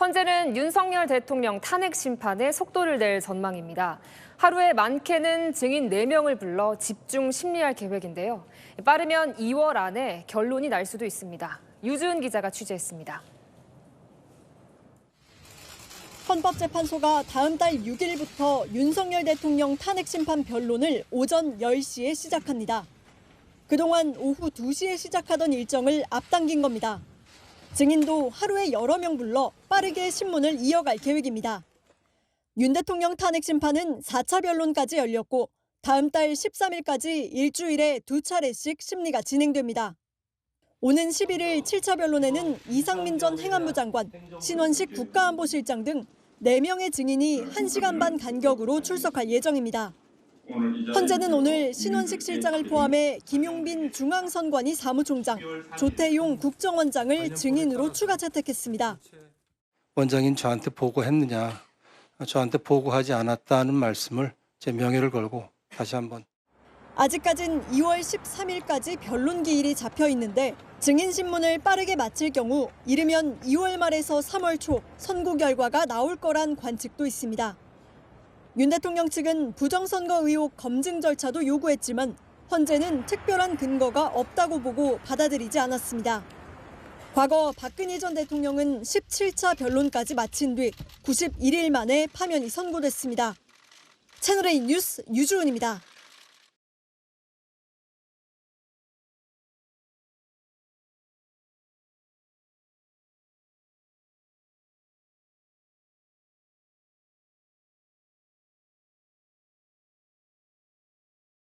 헌재는 윤석열 대통령 탄핵 심판에 속도를 낼 전망입니다. 하루에 많게는 증인 4명을 불러 집중 심리할 계획인데요. 빠르면 2월 안에 결론이 날 수도 있습니다. 유주은 기자가 취재했습니다. 헌법재판소가 다음 달 6일부터 윤석열 대통령 탄핵 심판 변론을 오전 10시에 시작합니다. 그동안 오후 2시에 시작하던 일정을 앞당긴 겁니다. 증인도 하루에 여러 명 불러 빠르게 신문을 이어갈 계획입니다. 윤 대통령 탄핵 심판은 4차 변론까지 열렸고 다음 달 13일까지 일주일에 두 차례씩 심리가 진행됩니다. 오는 11일 7차 변론에는 이상민 전 행안부 장관, 신원식 국가안보실장 등 4명의 증인이 1시간 반 간격으로 출석할 예정입니다. 헌재는 오늘 신원식 실장을 포함해 김용빈 중앙선관위 사무총장, 조태용 국정원장을 증인으로 추가 채택했습니다. 원장인 저한테 보고했느냐, 저한테 보고하지 않았다는 말씀을 제 명예를 걸고 다시 한번 아직까진 2월 13일까지 변론 기일이 잡혀 있는데 증인 신문을 빠르게 마칠 경우 이르면 2월 말에서 3월 초 선고 결과가 나올 거란 관측도 있습니다. 윤 대통령 측은 부정선거 의혹 검증 절차도 요구했지만 헌재는 특별한 근거가 없다고 보고 받아들이지 않았습니다. 과거 박근혜 전 대통령은 17차 변론까지 마친 뒤 91일 만에 파면이 선고됐습니다. 채널A 뉴스 유주은입니다.